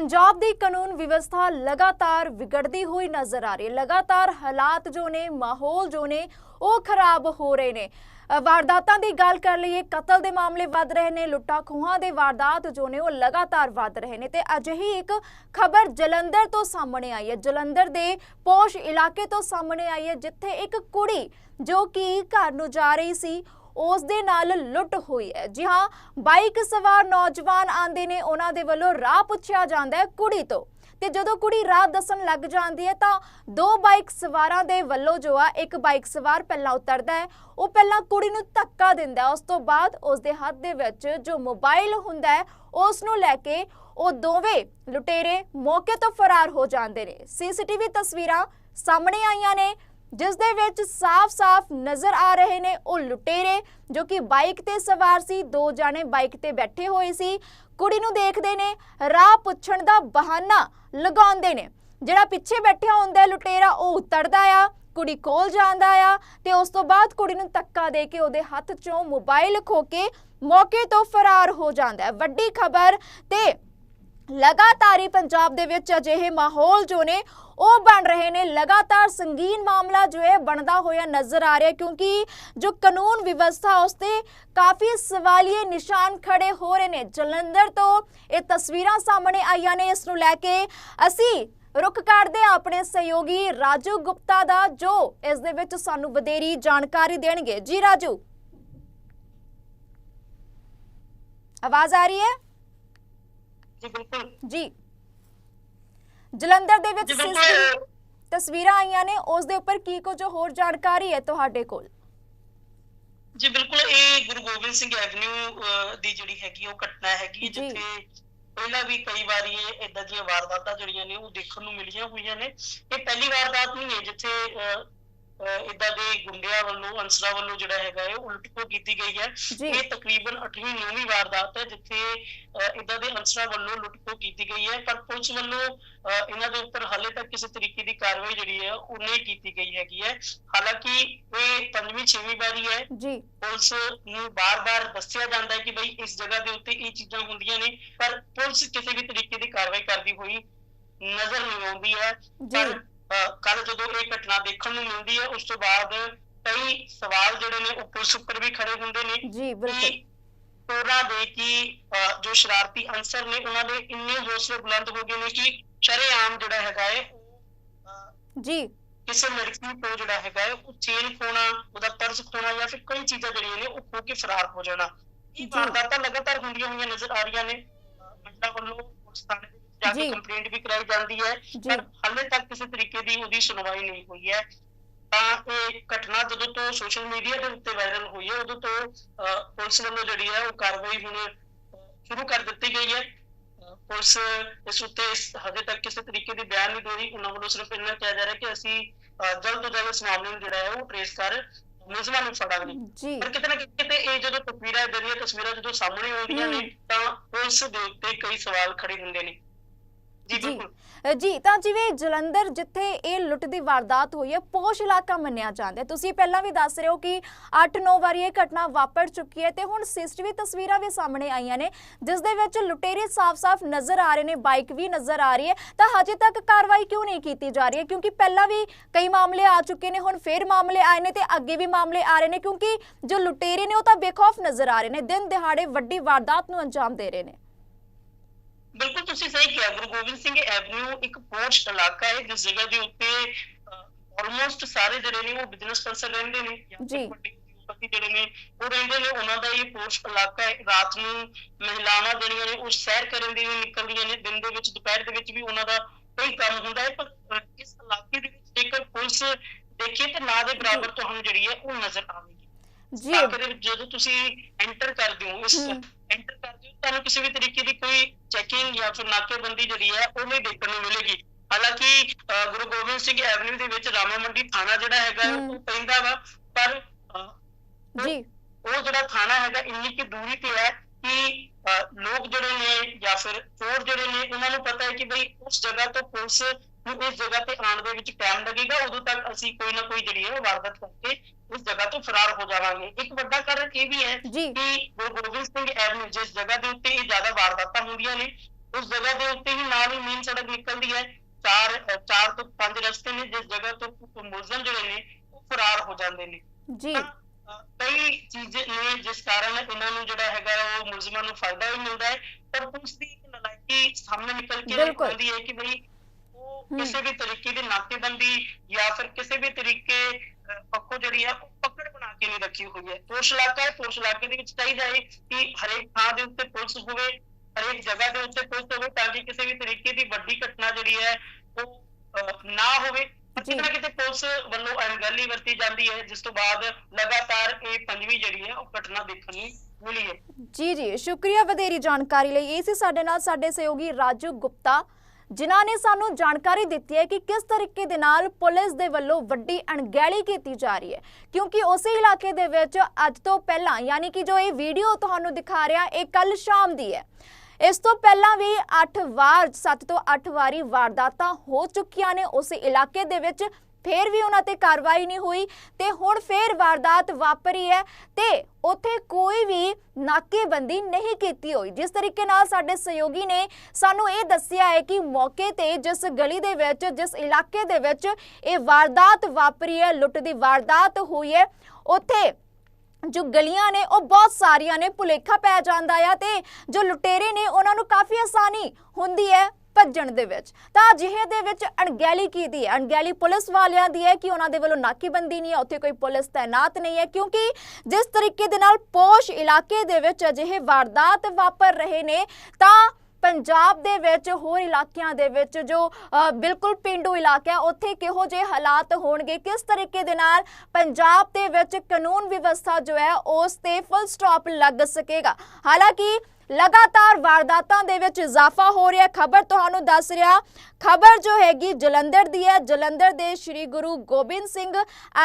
ਪੰਜਾਬ ਦੀ ਕਾਨੂੰਨ ਵਿਵਸਥਾ ਲਗਾਤਾਰ ਵਿਗੜਦੀ ਹੋਈ ਨਜ਼ਰ ਆ ਰਹੀ ਹੈ। ਲਗਾਤਾਰ ਹਾਲਾਤ ਜੋ ਨੇ, ਮਾਹੌਲ ਜੋ ਨੇ, ਉਹ ਖਰਾਬ ਹੋ ਰਹੇ ਨੇ। ਵਾਰਦਾਤਾਂ ਦੀ ਗੱਲ ਕਰ ਲਈਏ, ਕਤਲ ਦੇ ਮਾਮਲੇ ਵੱਧ ਰਹੇ ਨੇ, ਲੁੱਟਾਂ ਖੂਹਾਂ ਦੇ ਵਾਰਦਾਤ ਜੋ ਨੇ, ਉਹ ਲਗਾਤਾਰ ਵੱਧ ਰਹੇ ਨੇ। ਤੇ ਅਜਿਹੀ ਇੱਕ ਖਬਰ ਜਲੰਧਰ ਤੋਂ ਸਾਹਮਣੇ ਆਈ ਹੈ। ਜਲੰਧਰ ਦੇ ਪੋਸ਼ ਇਲਾਕੇ ਤੋਂ ਸਾਹਮਣੇ ਆਈ ਹੈ, ਜਿੱਥੇ ਇੱਕ ਕੁੜੀ ਜੋ ਕਿ ਘਰ ਨੂੰ ਜਾ ਰਹੀ ਸੀ ਉਸ ਦੇ ਨਾਲ ਲੁੱਟ ਹੋਈ ਹੈ। ਜੀ ਹਾਂ, ਬਾਈਕ ਸਵਾਰ ਨੌਜਵਾਨ ਆਂਦੇ ਨੇ, ਉਹਨਾਂ ਦੇ ਵੱਲੋਂ ਰਾਹ ਪੁੱਛਿਆ ਜਾਂਦਾ ਹੈ ਕੁੜੀ ਤੋਂ। ਤੇ ਜਦੋਂ ਕੁੜੀ ਰਾਹ ਦੱਸਣ ਲੱਗ ਜਾਂਦੀ ਹੈ ਤਾਂ ਦੋ ਬਾਈਕ ਸਵਾਰਾਂ ਦੇ ਵੱਲੋਂ ਜੋ ਆ, ਇੱਕ ਬਾਈਕ ਸਵਾਰ ਪਹਿਲਾਂ ਉਤਰਦਾ ਹੈ, ਉਹ ਪਹਿਲਾਂ ਕੁੜੀ ਨੂੰ ਧੱਕਾ ਦਿੰਦਾ ਉਸ ਤੋਂ ਬਾਅਦ ਉਸ ਦੇ ਹੱਥ ਦੇ ਵਿੱਚ ਜੋ ਮੋਬਾਈਲ ਹੁੰਦਾ ਹੈ ਉਸ ਨੂੰ ਲੈ ਕੇ ਉਹ ਦੋਵੇਂ ਲੁਟੇਰੇ ਮੌਕੇ ਤੋਂ ਫਰਾਰ ਹੋ ਜਾਂਦੇ ਨੇ। ਸੀਸੀਟੀਵੀ ਤਸਵੀਰਾਂ ਸਾਹਮਣੇ ਆਈਆਂ ਨੇ। ਜਿਸ ਦੇ ਵਿੱਚ ਸਾਫ਼-ਸਾਫ਼ ਨਜ਼ਰ ਆ ਰਹੇ ਨੇ ਉਹ ਲੁਟੇਰੇ, ਜੋ ਕਿ ਬਾਈਕ ਤੇ ਸਵਾਰ ਸੀ। ਦੋ ਜਾਣੇ ਬਾਈਕ ਤੇ ਬੈਠੇ ਹੋਏ ਸੀ। ਕੁੜੀ ਨੂੰ ਦੇਖਦੇ ਨੇ, ਰਾਹ ਪੁੱਛਣ ਦਾ ਬਹਾਨਾ ਲਗਾਉਂਦੇ ਨੇ। ਜਿਹੜਾ ਪਿੱਛੇ ਬੈਠਿਆ ਹੁੰਦਾ ਲੁਟੇਰਾ, ਉਹ ਉਤਰਦਾ ਆ, ਕੁੜੀ ਕੋਲ ਜਾਂਦਾ ਆ ਤੇ ਉਸ ਤੋਂ ਬਾਅਦ ਕੁੜੀ ਨੂੰ ਧੱਕਾ ਦੇ ਕੇ ਉਹਦੇ ਹੱਥ 'ਚੋਂ ਮੋਬਾਈਲ ਖੋ ਕੇ ਮੌਕੇ ਤੋਂ ਫਰਾਰ ਹੋ ਜਾਂਦਾ ਹੈ। ਵੱਡੀ ਖਬਰ ਤੇ ਲਗਾਤਾਰ ਹੀ ਪੰਜਾਬ ਦੇ ਵਿੱਚ ਅਜਿਹੇ ਮਾਹੌਲ ਜੋ ਨੇ, ਉਹ ਬਣ ਰਹੇ ਨੇ। ਲਗਾਤਾਰ ਸੰਗੀਨ ਮਾਮਲਾ ਜੋ ਹੈ, ਬਣਦਾ ਹੋਇਆ ਨਜ਼ਰ ਆ ਰਿਹਾ, ਕਿਉਂਕਿ ਜੋ ਕਾਨੂੰਨ ਵਿਵਸਥਾ, ਉਸ ਤੇ ਕਾਫੀ ਸਵਾਲੀਏ ਨਿਸ਼ਾਨ ਖੜੇ ਹੋ ਰਹੇ ਨੇ। ਜਲੰਧਰ ਤੋਂ ਇਹ ਤਸਵੀਰਾਂ ਸਾਹਮਣੇ ਆਈਆਂ ਨੇ, ਇਸ ਨੂੰ ਲੈ ਕੇ ਅਸੀਂ ਰੁਕ ਕਰਦੇ ਹਾਂ ਆਪਣੇ ਸਹਿਯੋਗੀ ਰਾਜੂ ਗੁਪਤਾ ਦਾ, ਜੋ ਇਸ ਦੇ ਵਿੱਚ ਸਾਨੂੰ ਵਧੇਰੀ ਜਾਣਕਾਰੀ ਦੇਣਗੇ। ਜੀ ਰਾਜੂ। ਆਵਾਜ਼ ਆ ਰਹੀ ਹੈ? ਜੀ ਬਿਲਕੁਲ। ਜੀ। ਜਲੰਧਰ ਦੇ ਵਿੱਚ ਤਸਵੀਰਾਂ ਆਈਆਂ ਨੇ ਉਸ ਦੇ ਉੱਪਰ ਕੀ ਕੁਝ ਹੋਰ ਜਾਣਕਾਰੀ ਹੈ ਤੁਹਾਡੇ ਕੋਲ? ਜੀ ਬਿਲਕੁਲ ਇਹ ਗੁਰੂ ਗੋਬਿੰਦ ਸਿੰਘ ਐਵਨਿਊ ਦੀ ਜਿਹੜੀ ਹੈਗੀ ਉਹ ਘਟਨਾ ਹੈਗੀ। ਜਿੱਥੇ ਪਹਿਲਾਂ ਵੀ ਕਈ ਵਾਰੀ ਇਹ ਇਦਾਂ ਦੀਆਂ ਵਾਰਦਾਤਾਂ ਜਿਹੜੀਆਂ ਨੇ ਉਹ ਦੇਖਣ ਨੂੰ ਮਿਲੀਆਂ ਹੋਈਆਂ ਨੇ। ਇਹ ਪਹਿਲੀ ਵਾਰਦਾਤ ਨਹੀਂ ਹੈ ਜਿੱਥੇ ਏਦਾਂ ਦੇ ਗੁੰਡਿਆਂ ਵੱਲੋਂ ਅਨਸਰਾਂ ਵੱਲੋਂ ਜਿਹੜਾ ਹੈਗਾ ਹੈ ਉਹ ਲੁੱਟਖੋ ਕੀਤੀ ਗਈ ਹੈ। ਇਹ ਤਕਰੀਬਨ 8ਵੀਂ 9ਵੀਂ ਵਾਰਦਾਤ ਹੈ ਜਿੱਥੇ ਏਦਾਂ ਦੇ ਅਨਸਰਾਂ ਵੱਲੋਂ ਲੁੱਟਖੋ ਕੀਤੀ ਗਈ ਹੈ। ਪਰ ਪੁਲਿਸ ਵੱਲੋਂ ਇਹਨਾਂ ਦੇ ਉੱਪਰ ਹਾਲੇ ਤੱਕ ਕਿਸੇ ਤਰੀਕੇ ਦੀ ਕਾਰਵਾਈ ਜਿਹੜੀ ਹੈ ਉਹ ਨਹੀਂ ਕੀਤੀ ਗਈ ਹੈਗੀ ਹੈ। ਹਾਲਾਂਕਿ ਇਹ ਪੰਜਵੀਂ ਛੇਵੀਂ ਵਾਰੀ ਹੈ। ਜੀ। ਪੁਲਿਸ ਨੂੰ ਬਾਰ-ਬਾਰ ਦੱਸਿਆ ਜਾਂਦਾ ਹੈ ਕਿ ਬਈ ਇਸ ਜਗ੍ਹਾ ਦੇ ਉੱਤੇ ਇਹ ਚੀਜ਼ਾਂ ਹੁੰਦੀਆਂ ਨੇ ਪਰ ਪੁਲਿਸ ਕਿਸੇ ਵੀ ਤਰੀਕੇ ਦੀ ਕਾਰਵਾਈ ਕਰਦੀ ਹੋਈ ਨਜ਼ਰ ਨਹੀਂ ਆਉਂਦੀ ਹੈ। ਪਰ ਕੱਲ ਜਦੋਂ ਇਹ ਘਟਨਾ ਦੇਖਣ ਨੂੰ ਮਿਲਦੀ ਹੈ ਉਸ ਤੋਂ ਬਾਅਦ ਕਈ ਸਵਾਲ ਜਿਹੜੇ ਨੇ ਉਹ ਪੁਲਿਸ ਉੱਪਰ ਵੀ ਖੜੇ ਹੁੰਦੇ ਨੇ ਜੀ ਬਿਲਕੁਲ। ਉਹਨਾਂ ਦੇ ਕੀ ਜੋ ਸ਼ਰਾਰਤੀ ਅਨਸਰ ਨੇ ਉਹਨਾਂ ਦੇ ਇੰਨੇ ਹੌਸਲੇ ਬੁਲੰਦ ਹੋ ਗਏ ਨੇ ਕਿ ਸ਼ਰੇਆਮ ਜਿਹੜਾ ਹੈਗਾ ਹੈ ਜੀ। ਕਿਸੇ ਲੜਕੀ ਤੋਂ ਜਿਹੜਾ ਹੈਗਾ ਹੈ ਉਹ ਚੇਨ ਖੋਣਾ ਉਹਦਾ ਪਰਸ ਖੋਣਾ ਜਾਂ ਫਿਰ ਕਈ ਚੀਜ਼ਾਂ ਜਿਹੜੀਆਂ ਨੇ ਉਹ ਖੋ ਕੇ ਫਰਾਰ ਹੋ ਜਾਣਾ। ਇਹ ਵਾਰਦਾਤਾਂ ਲਗਾਤਾਰ ਹੁੰਦੀਆਂ ਹੋਈਆਂ ਨਜ਼ਰ ਆ ਰਹੀਆਂ ਨੇ। ਮਹਿਲਾ ਵੱਲੋਂ ਪੁਲਿਸ ਥਾਣੇ ਜਾ। ਕੇ ਕੰਪਲੇਂਟ ਵੀ ਕਰਾਈ ਜਾਂਦੀ ਹੈ। ਪਰ ਹਾਲੇ ਤੱਕ ਕਿਸੇ ਤਰੀਕੇ ਦੀ ਉਹਦੀ ਸੁਣਵਾਈ ਨਹੀਂ ਹੋਈ ਹੈ ਤਾਂ ਇਹ ਘਟਨਾ ਜਦੋਂ ਤੋਂ ਸੋਸ਼ਲ ਮੀਡੀਆ ਦੇ ਉੱਤੇ ਵਾਇਰਲ ਹੋਈ ਹੈ ਉਦੋਂ ਤੋਂ ਪੁਲਿਸ ਵੱਲੋਂ ਜਿਹੜੀ ਹੈ ਉਹ ਕਾਰਵਾਈ ਹੁਣ ਸ਼ੁਰੂ ਕਰ ਦਿੱਤੀ ਗਈ ਹੈ ਪੁਲਿਸ ਇਸ ਉੱਤੇ ਹਜੇ ਤੱਕ ਕਿਸੇ ਤਰੀਕੇ ਦੀ ਬਿਆਨ ਨਹੀਂ ਦੇ ਰਹੀ ਉਹਨਾਂ ਵੱਲੋਂ ਸਿਰਫ ਇੰਨਾ ਕਿਹਾ ਜਾ ਰਿਹਾ ਕਿ ਅਸੀਂ ਜਲਦ ਤੋਂ ਜਲਦ ਇਸ ਮਾਮਲੇ ਨੂੰ ਜਿਹੜਾ ਹੈ ਉਹ ਟ੍ਰੇਸ ਕਰ ਮੁਲਜ਼ਮਾਂ ਨੂੰ ਫੜਾਂਗੇ ਪਰ ਕਿਤੇ ਨਾ ਕਿਤੇ ਇਹ ਜਦੋਂ ਤਸਵੀਰਾਂ ਇਦਾਂ ਦੀਆਂ ਤਸਵੀਰਾਂ ਜਦੋਂ ਸਾਹਮਣੇ ਆਉਂਦੀਆਂ ਨੇ। ਤਾਂ ਪੁਲਿਸ ਦੇ ਉੱਤੇ ਕਈ ਸਵਾਲ ਖੜੇ ਹੁੰਦੇ ਨੇ ਜੀ ਜੀ। ਬਿਲਕੁਲ। ਅ, ਜੀ ਤਾਂ ਜਿਵੇਂ ਜਲੰਧਰ ਜਿੱਥੇ ਇਹ ਲੁੱਟ ਦੀ ਵਾਰਦਾਤ ਹੋਈ ਹੈ ਪੋਸ਼ ਇਲਾਕਾ ਮੰਨਿਆ ਜਾਂਦਾ ਤੁਸੀਂ ਪਹਿਲਾਂ ਵੀ ਦੱਸ ਰਹੇ ਹੋ ਕਿ 8-9 ਵਾਰੀ ਇਹ ਘਟਨਾ ਵਾਪਰ ਚੁੱਕੀ ਹੈ ਤੇ ਹੁਣ ਸੀਸੀਟੀਵੀ ਤਸਵੀਰਾਂ ਵੀ ਸਾਹਮਣੇ ਆਈਆਂ ਨੇ ਜਿਸ ਦੇ ਵਿੱਚ ਲੁਟੇਰੇ ਸਾਫ਼-ਸਾਫ਼ ਨਜ਼ਰ ਆ ਰਹੇ ਨੇ ਬਾਈਕ ਵੀ ਨਜ਼ਰ ਆ ਰਹੀ ਹੈ। ਤਾਂ ਹਜੇ ਤੱਕ ਕਾਰਵਾਈ ਕਿਉਂ ਨਹੀਂ ਕੀਤੀ ਜਾ ਰਹੀ ਹੈ? ਕਿਉਂਕਿ ਪਹਿਲਾਂ ਵੀ ਕਈ ਮਾਮਲੇ ਆ ਚੁੱਕੇ ਨੇ ਹੁਣ ਫੇਰ ਮਾਮਲੇ ਆਏ ਨੇ ਤੇ ਅੱਗੇ ਵੀ ਮਾਮਲੇ ਆ ਰਹੇ ਨੇ ਕਿਉਂਕਿ ਜੋ ਲੁਟੇਰੇ ਨੇ ਉਹ ਤਾਂ ਬੇਖੌਫ ਨਜ਼ਰ ਆ ਰਹੇ ਨੇ ਦਿਨ ਦਿਹਾੜੇ ਵੱਡੀ ਵਾਰਦਾਤ ਨੂੰ ਅੰਜਾਮ ਦੇ ਰਹੇ ਨੇ। ਬਿਲਕੁਲ ਤੁਸੀਂ ਸਹੀ ਕਿਹਾ ਗੁਰੂ ਗੋਬਿੰਦ ਸਿੰਘ ਐਵਨਿਊ ਇੱਕ ਪੋਸ਼ ਇਲਾਕਾ ਹੈ ਜਿਸ ਜਗ੍ਹਾ ਦੇ ਉੱਤੇ ਆਲਮੋਸਟ ਸਾਰੇ ਜਿਹੜੇ ਨੇ ਉਹ ਬਿਜ਼ਨਸ ਪਰਸਨ ਰਹਿੰਦੇ ਨੇ ਜਾਂ ਉਦਯੋਗਪਤੀ ਜਿਹੜੇ ਨੇ ਉਹ ਰਹਿੰਦੇ ਨੇ। ਉਹਨਾਂ ਦਾ ਇਹ ਪੋਸ਼ ਇਲਾਕਾ ਹੈ। ਰਾਤ ਨੂੰ ਮਹਿਲਾਵਾਂ ਜਿਹੜੀਆਂ ਨੇ ਉਹ ਸੈਰ ਕਰਨ ਦੀ ਲਈ ਨਿਕਲਦੀਆਂ ਨੇ। ਦਿਨ ਦੇ ਵਿੱਚ ਦੁਪਹਿਰ ਦੇ ਵਿੱਚ ਵੀ ਉਹਨਾਂ ਦਾ ਕੋਈ ਕੰਮ ਹੁੰਦਾ ਹੈ। ਪਰ ਇਸ ਇਲਾਕੇ ਦੇ ਵਿੱਚ ਜੇਕਰ ਪੁਲਿਸ ਦੇਖੇ ਤੇ ਨਾ ਦੇ ਬਰਾਬਰ ਤੁਹਾਨੂੰ ਜਿਹੜੀ ਹੈ ਉਹ ਨਜ਼ਰ ਆਵੇਗੀ। ਜੀ ਵਿੱਚ ਜਦੋਂ ਤੁਸੀਂ ਐਂਟਰ ਕਰਦੇ ਹੋ ਹਮ। ਐਂਟਰ ਕਰਦੇ ਹੋ ਤੁਹਾਨੂੰ ਕਿਸੇ ਵੀ ਤਰੀਕੇ ਦੀ ਕੋਈ ਚੈਕਿੰਗ ਜਾਂ ਫਿਰ ਨਾਕੇਬੰਦੀ ਜਿਹੜੀ ਹੈ ਉਹ ਨਹੀਂ ਦੇਖਣ ਨੂੰ ਮਿਲੇਗੀ ਹਾਲਾਂਕਿ ਗੁਰੂ ਗੋਬਿੰਦ ਸਿੰਘ ਐਵਨਿਊ ਦੇ ਵਿੱਚ ਰਾਮਾ ਮੰਡੀ ਥਾਣਾ ਜਿਹੜਾ ਹੈਗਾ। ਉਹ ਪੈਂਦਾ ਵਾ ਪਰ ਜੀ ਉਹ ਜਿਹੜਾ ਥਾਣਾ ਹੈਗਾ ਇੰਨੀ ਕਿ ਦੂਰੀ ਤੇ ਹੈ ਕਿ ਲੋਕ ਜਿਹੜੇ ਨੇ ਜਾਂ ਫਿਰ ਚੋਰ ਜਿਹੜੇ ਨੇ ਉਹਨਾਂ ਨੂੰ ਪਤਾ ਹੈ ਕਿ ਬਈ ਉਸ ਜਗ੍ਹਾ ਤੋਂ ਪੁਲਿਸ ਨੂੰ ਇਸ ਜਗ੍ਹਾ ਤੇ ਆਉਣ ਦੇ ਵਿੱਚ ਟਾਈਮ ਲੱਗੇਗਾ ਉਦੋਂ ਤੱਕ ਅਸੀਂ ਕੋਈ ਨਾ ਕੋਈ ਜਿਹੜੀ ਹੈ ਉਹ ਵਾਰਦਾਤ ਕਰਕੇ ਉਸ ਜਗ੍ਹਾ ਤੋਂ ਫਰਾਰ ਹੋ ਜਾਵਾਂਗੇ ਇੱਕ ਵੱਡਾ ਕਾਰਨ ਇਹ ਵੀ ਹੈ ਕਿ ਗੁਰੂ ਗੋਬਿੰਦ ਸਿੰਘ ਐਵਨਿਊ ਜਿਸ ਜਗ੍ਹਾ ਦੇ ਉੱਤੇ ਇਹ ਜ਼ਿਆਦਾ ਵਾਰਦਾਤਾਂ ਹੁੰਦੀਆਂ ਨੇ ਉਸ ਜਗ੍ਹਾ ਦੇ ਉੱਤੇ ਹੀ ਨਾਲ ਹੀ ਮੇਨ ਸੜਕ ਨਿਕਲਦੀ ਹੈ ਚਾਰ ਚਾਰ ਤੋਂ ਪੰਜ ਰਸਤੇ ਨੇ ਜਿਸ ਜਗ੍ਹਾ ਤੋਂ ਮੁਲਜ਼ਮ ਜਿਹੜੇ ਨੇ ਉਹ ਫਰਾਰ ਹੋ ਜਾਂਦੇ ਨੇ ਜੀ ਕਈ ਚੀਜ਼ਾਂ ਨੇ ਜਿਸ ਕਾਰਨ ਇਹਨਾਂ ਨੂੰ ਜਿਹੜਾ ਹੈਗਾ ਉਹ ਮੁਲਜ਼ਮਾਂ ਨੂੰ ਫਾਇਦਾ ਵੀ ਮਿਲਦਾ ਹੈ ਪਰ ਪੁਲਿਸ ਦੀ ਇੱਕ ਨਲਾਇਕੀ ਸਾਹਮਣੇ ਨਿਕਲ ਕੇ। ਆਉਂਦੀ ਹੈ ਕਿ ਹਮ। ਕਿਸੇ ਵੀ ਤਰੀਕੇ ਦੀ ਨਾਕੇਬੰਦੀ ਜਾਂ ਫਿਰ ਕਿਸੇ ਵੀ ਤਰੀਕੇ ਪੱਖੋਂ ਜਿਹੜੀ ਉਹ ਪਕੜ ਬਣਾ ਕੇ ਨਹੀਂ ਰੱਖੀ ਹੋਈ ਹੈ। ਪੁਲਿਸ ਇਲਾਕਾ ਹੈ ਪੁਲਿਸ ਇਲਾਕੇ ਦੇ ਵਿੱਚ ਚਾਹੀਦਾ ਹੈ ਕਿ ਹਰੇਕ ਥਾਂ ਦੇ ਉੱਤੇ ਪੁਲਿਸ ਹੋਵੇ ਹਰੇਕ ਜਗ੍ਹਾ ਦੇ ਉੱਤੇ ਪੁਲਿਸ ਹੋਵੇ ਤਾਂ ਕਿ ਕਿਸੇ ਵੀ ਤਰੀਕੇ ਦੀ ਵੱਡੀ ਘਟਨਾ ਜਿਹੜੀ ਹੈ ਉਹ ਨਾ ਹੋਵੇ। ਕਿਤੇ ਨਾ ਕਿਤੇ ਪੁਲਿਸ ਵੱਲੋਂ ਅਣਗਹਿਲੀ ਵਰਤੀ ਜਾਂਦੀ ਹੈ ਜਿਸ ਤੋਂ ਬਾਅਦ ਲਗਾਤਾਰ ਇਹ ਪੰਜਵੀਂ ਜਿਹੜੀ ਹੈ ਉਹ ਘਟਨਾ ਦੇਖਣ ਨੂੰ ਮਿਲੀ ਹੈ। ਜੀ ਜੀ। ਸ਼ੁਕਰੀਆ ਵਧੇਰੀ ਜਾਣਕਾਰੀ ਲਈ। ਇਹ ਸੀ ਸਾਡੇ ਨਾਲ ਸਾਡੇ ਸਹਿਯੋਗੀ ਰਾਜੂ ਗੁਪਤਾ। ਜਿਨ੍ਹਾਂ ਨੇ ਸਾਨੂੰ ਜਾਣਕਾਰੀ ਦਿੱਤੀ ਹੈ ਕਿ ਕਿਸ ਤਰੀਕੇ ਦੇ ਨਾਲ ਪੁਲਿਸ ਦੇ ਵੱਲੋਂ ਵੱਡੀ ਅਣਗਹਿਲੀ ਕੀਤੀ ਜਾ ਰਹੀ ਹੈ। ਕਿਉਂਕਿ ਉਸੇ ਇਲਾਕੇ ਦੇ ਵਿੱਚ ਅੱਜ ਤੋਂ ਪਹਿਲਾਂ, ਯਾਨੀ ਕਿ ਜੋ ਇਹ ਵੀਡੀਓ ਤੁਹਾਨੂੰ ਦਿਖਾ ਰਿਹਾ, ਇਹ ਕੱਲ ਸ਼ਾਮ ਦੀ ਹੈ। ਇਸ ਤੋਂ ਪਹਿਲਾਂ ਵੀ 8 ਵਾਰ 7 ਤੋਂ 8 ਵਾਰੀ ਵਾਰਦਾਤਾਂ ਹੋ ਚੁੱਕੀਆਂ ਨੇ ਉਸ ਇਲਾਕੇ ਦੇ ਵਿੱਚ। ਫੇਰ ਵੀ ਉਹਨਾਂ ਤੇ ਕਾਰਵਾਈ ਨਹੀਂ ਹੋਈ ਤੇ ਹੁਣ ਫੇਰ ਵਾਰਦਾਤ ਵਾਪਰੀ ਹੈ ਤੇ ਉੱਥੇ ਕੋਈ ਵੀ ਨਾਕੇਬੰਦੀ ਨਹੀਂ ਕੀਤੀ ਹੋਈ। ਜਿਸ ਤਰੀਕੇ ਨਾਲ ਸਾਡੇ ਸਹਿਯੋਗੀ ਨੇ ਸਾਨੂੰ ਇਹ ਦੱਸਿਆ ਹੈ ਕਿ ਮੌਕੇ ਤੇ ਜਿਸ ਗਲੀ ਦੇ ਵਿੱਚ, ਜਿਸ ਇਲਾਕੇ ਦੇ ਵਿੱਚ ਇਹ ਵਾਰਦਾਤ ਵਾਪਰੀ ਹੈ, ਲੁੱਟ ਦੀ ਵਾਰਦਾਤ ਹੋਈ ਹੈ, ਉੱਥੇ ਜੋ ਗਲੀਆਂ ਨੇ, ਉਹ ਬਹੁਤ ਸਾਰੀਆਂ ਨੇ, ਭੁਲੇਖਾ ਪੈ ਜਾਂਦਾ ਆ ਤੇ ਜੋ ਲੁਟੇਰੇ ਨੇ, ਉਹਨਾਂ ਨੂੰ ਕਾਫੀ ਆਸਾਨੀ ਹੁੰਦੀ ਹੈ। ਭੱਜਣ ਦੇ ਵਿੱਚ। ਤਾਂ ਅਜਿਹੇ ਦੇ ਵਿੱਚ ਅਣਗਹਿਲੀ ਕੀਤੀ ਹੈ? ਅਣਗਹਿਲੀ ਪੁਲਿਸ ਵਾਲਿਆਂ ਦੀ ਹੈ ਕਿ ਉਹਨਾਂ ਦੇ ਵੱਲੋਂ ਨਾਕੇਬੰਦੀ ਨਹੀਂ ਹੈ? ਉੱਥੇ ਕੋਈ ਪੁਲਿਸ ਤਾਇਨਾਤ ਨਹੀਂ ਹੈ ਕਿਉਂਕਿ ਜਿਸ ਤਰੀਕੇ ਦੇ ਨਾਲ ਪੋਸ਼ ਇਲਾਕੇ ਦੇ ਵਿੱਚ ਅਜਿਹੇ ਵਾਰਦਾਤ ਵਾਪਰ ਰਹੇ ਨੇ, ਤਾਂ ਪੰਜਾਬ ਦੇ ਵਿੱਚ ਹੋਰ ਇਲਾਕਿਆਂ ਦੇ ਵਿੱਚ ਜੋ ਬਿਲਕੁਲ ਪਿੰਡੂ ਇਲਾਕਾ ਹੈ, ਉੱਥੇ ਕਿਹੋ ਜਿਹੇ ਹਾਲਾਤ ਹੋਣਗੇ? ਕਿਸ ਤਰੀਕੇ ਦੇ ਨਾਲ ਪੰਜਾਬ ਦੇ ਵਿੱਚ ਕਾਨੂੰਨ ਵਿਵਸਥਾ ਜੋ ਹੈ, ਉਸ ਤੇ ਫੁੱਲ ਸਟਾਪ ਲੱਗ ਸਕੇਗਾ? ਹਾਲਾਂਕਿ ਲਗਾਤਾਰ ਵਾਰਦਾਤਾਂ ਦੇ ਵਿੱਚ ਇਜ਼ਾਫਾ ਹੋ ਰਿਹਾ ਖਬਰ ਤੁਹਾਨੂੰ ਦੱਸ ਰਿਹਾ, ਖਬਰ ਜੋ ਹੈਗੀ ਜਲੰਧਰ ਦੀ ਹੈ। ਜਲੰਧਰ ਦੇ ਸ੍ਰੀ ਗੁਰੂ ਗੋਬਿੰਦ ਸਿੰਘ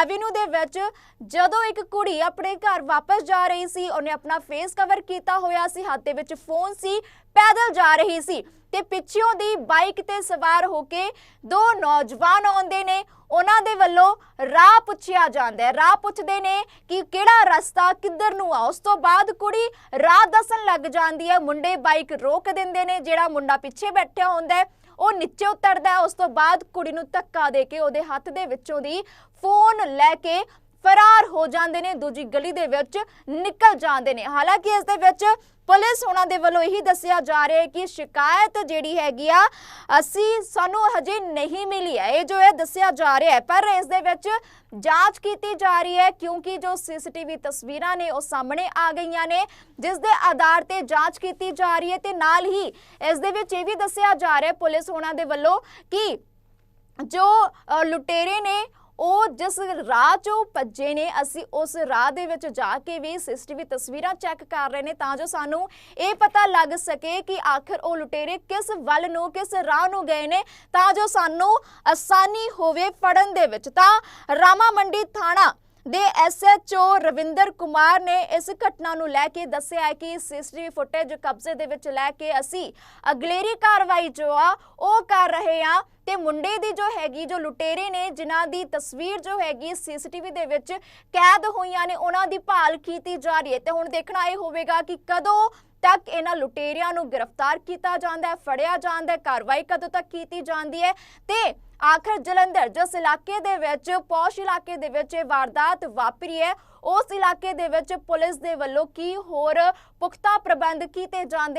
ਐਵੀਨਿਊ ਦੇ ਵਿੱਚ ਜਦੋਂ ਇੱਕ ਕੁੜੀ ਆਪਣੇ ਘਰ ਵਾਪਸ ਜਾ ਰਹੀ ਸੀ, ਉਹਨੇ ਆਪਣਾ ਫੇਸ ਕਵਰ ਕੀਤਾ ਹੋਇਆ ਸੀ। ਹੱਥ ਦੇ ਵਿੱਚ ਫੋਨ ਸੀ, ਪੈਦਲ ਜਾ ਰਹੀ ਸੀ। ਤੇ ਪਿੱਛੋਂ ਦੀ ਬਾਈਕ ਤੇ ਸਵਾਰ ਹੋ ਕੇ ਦੋ ਨੌਜਵਾਨ ਆਉਂਦੇ ਨੇ। ਉਹਨਾਂ ਦੇ ਵੱਲੋਂ ਰਾਹ ਪੁੱਛਿਆ ਜਾਂਦਾ ਹੈ। ਰਾਹ ਪੁੱਛਦੇ ਨੇ ਕਿ ਕਿਹੜਾ ਰਸਤਾ ਕਿੱਧਰ ਨੂੰ ਆ? ਉਸ ਤੋਂ ਬਾਅਦ ਕੁੜੀ ਰਾਹ ਦੱਸਣ ਲੱਗ ਜਾਂਦੀ ਹੈ। ਮੁੰਡੇ ਬਾਈਕ ਰੋਕ ਦਿੰਦੇ ਨੇ, ਜਿਹੜਾ ਮੁੰਡਾ ਪਿੱਛੇ ਬੈਠਿਆ ਹੁੰਦਾ ਹੈ, ਉਹ ਨੀਚੇ ਉਤਰਦਾ ਉਸ ਤੋਂ ਬਾਅਦ ਕੁੜੀ ਨੂੰ ਧੱਕਾ ਦੇ ਕੇ ਉਹਦੇ ਹੱਥ ਦੇ ਵਿੱਚੋਂ ਦੀ ਫੋਨ ਲੈ ਕੇ ਫਰਾਰ ਹੋ ਜਾਂਦੇ ਨੇ। ਦੂਜੀ ਗਲੀ ਦੇ ਵਿੱਚ ਨਿਕਲ ਜਾਂਦੇ ਨੇ। ਹਾਲਾਂਕਿ ਇਸ ਦੇ ਵਿੱਚ ਪੁਲਿਸ ਉਹਨਾਂ ਦੇ ਵੱਲੋਂ ਇਹੀ ਦੱਸਿਆ ਜਾ ਰਿਹਾ ਹੈ ਕਿ ਸ਼ਿਕਾਇਤ ਜਿਹੜੀ ਹੈਗੀ ਆ, ਅਸੀਂ ਸਾਨੂੰ ਹਜੇ ਨਹੀਂ ਮਿਲੀ ਹੈ। ਇਹ ਜੋ ਹੈ ਦੱਸਿਆ ਜਾ ਰਿਹਾ ਹੈ, ਪਰ ਇਸ ਦੇ ਵਿੱਚ ਜਾਂਚ ਕੀਤੀ ਜਾ ਰਹੀ ਹੈ, ਕਿਉਂਕਿ ਜੋ ਸੀਸੀਟੀਵੀ ਤਸਵੀਰਾਂ ਨੇ ਉਹ ਸਾਹਮਣੇ ਆ ਗਈਆਂ ਨੇ, ਜਿਸ ਦੇ ਆਧਾਰ ਤੇ ਜਾਂਚ ਕੀਤੀ ਜਾ ਰਹੀ ਹੈ ਤੇ ਨਾਲ ਹੀ ਇਸ ਦੇ ਵਿੱਚ ਇਹ ਵੀ ਦੱਸਿਆ ਜਾ ਰਿਹਾ ਹੈ, ਪੁਲਿਸ ਉਹਨਾਂ ਦੇ ਵੱਲੋਂ ਕਿ ਜੋ ਲੁਟੇਰੇ ਨੇ ਉਹ ਜਿਸ ਰਾਹ ਚੋਂ ਭੱਜੇ ਨੇ, ਅਸੀਂ ਉਸ ਰਾਹ ਦੇ ਵਿੱਚ ਜਾ ਕੇ ਵੀ ਸੀਸੀਟੀਵੀ ਤਸਵੀਰਾਂ ਚੈੱਕ ਕਰ ਰਹੇ ਨੇ ਤਾਂ ਜੋ ਸਾਨੂੰ ਇਹ ਪਤਾ ਲੱਗ ਸਕੇ ਕਿ ਆਖਰ ਉਹ ਲੁਟੇਰੇ ਕਿਸ ਵੱਲ ਨੂੰ, ਕਿਸ ਰਾਹ ਨੂੰ ਗਏ ਨੇ ਤਾਂ ਜੋ ਸਾਨੂੰ ਆਸਾਨੀ ਹੋਵੇ ਫੜਨ ਦੇ ਵਿੱਚ। ਤਾਂ ਰਾਮਾ ਮੰਡੀ ਥਾਣਾ ਦੇ ਐਸਐਚਓ ਰਵਿੰਦਰ ਕੁਮਾਰ ਨੇ ਇਸ ਘਟਨਾ ਨੂੰ ਲੈ ਕੇ ਦੱਸਿਆ ਹੈ ਕਿ ਸੀਸੀਟੀਵੀ ਫੁਟੇਜ ਕਬਜ਼ੇ ਦੇ ਵਿੱਚ ਲੈ ਕੇ ਅਸੀਂ ਅਗਲੇਰੀ ਕਾਰਵਾਈ ਜੋ ਆ, ਉਹ ਕਰ ਰਹੇ ਆ ਤੇ ਮੁੰਡੇ ਦੀ ਜੋ ਹੈਗੀ, ਜੋ ਲੁਟੇਰੇ ਨੇ, ਜਿਨ੍ਹਾਂ ਦੀ ਤਸਵੀਰ ਜੋ ਹੈਗੀ ਸੀਸੀਟੀਵੀ ਦੇ ਵਿੱਚ ਕੈਦ ਹੋਈਆਂ ਨੇ, ਉਹਨਾਂ ਦੀ ਭਾਲ ਕੀਤੀ ਜਾ ਰਹੀ ਹੈ। ਤੇ ਹੁਣ ਦੇਖਣਾ ਇਹ ਹੋਵੇਗਾ ਕਿ ਕਦੋਂ ਤੱਕ ਇਹਨਾਂ ਲੁਟੇਰਿਆਂ ਨੂੰ ਗ੍ਰਿਫਤਾਰ ਕੀਤਾ ਜਾਂਦਾ ਹੈ, ਫੜਿਆ ਜਾਂਦਾ ਹੈ, ਕਾਰਵਾਈ ਕਦੋਂ ਤੱਕ ਕੀਤੀ ਜਾਂਦੀ ਹੈ ਤੇ ਆਖਰ ਜਲੰਧਰ, ਜਿਸ ਇਲਾਕੇ ਦੇ ਵਿੱਚ, ਪੌਸ਼ ਇਲਾਕੇ ਦੇ ਵਿੱਚ ਇਹ ਵਾਰਦਾਤ ਵਾਪਰੀ ਹੈ, ਉਸ ਇਲਾਕੇ ਦੇ ਵਿੱਚ ਪੁਲਿਸ ਦੇ ਵੱਲੋਂ ਕੀ ਹੋਰ ਪੁਖਤਾ ਪ੍ਰਬੰਧ ਕੀਤੇ ਜਾਂਦੇ